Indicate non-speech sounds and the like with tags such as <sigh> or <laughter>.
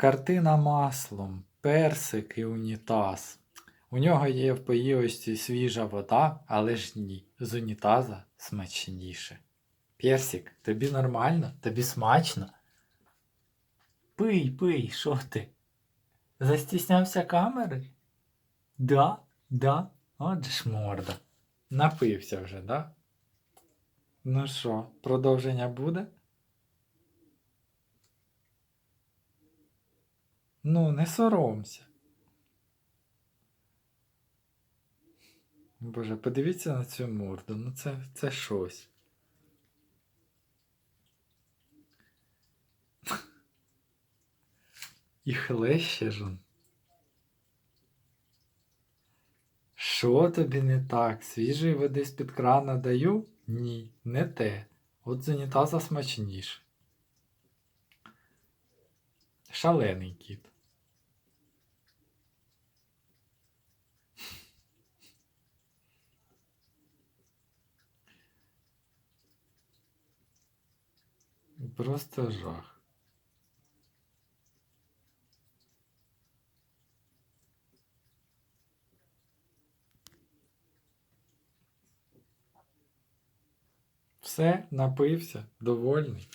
Картина маслом, персик і унітаз. У нього є в поївості свіжа вода, але ж ні, з унітаза смачніше. Персик, тобі нормально? Тобі смачно? Пий, пий, що ти? Застіснявся камери? Да, да, отже ж морда. Напився вже, да? Ну що, продовження буде? Ну, не соромся. Боже, подивіться на цю морду. Ну це, це щось. <laughs> І хлеще ж. Що тобі не так? Свіжої води з-під крана даю? Ні, не те. От з унітаза смачніше. Шалений кіт. Просто жах. Все, напився, довольний.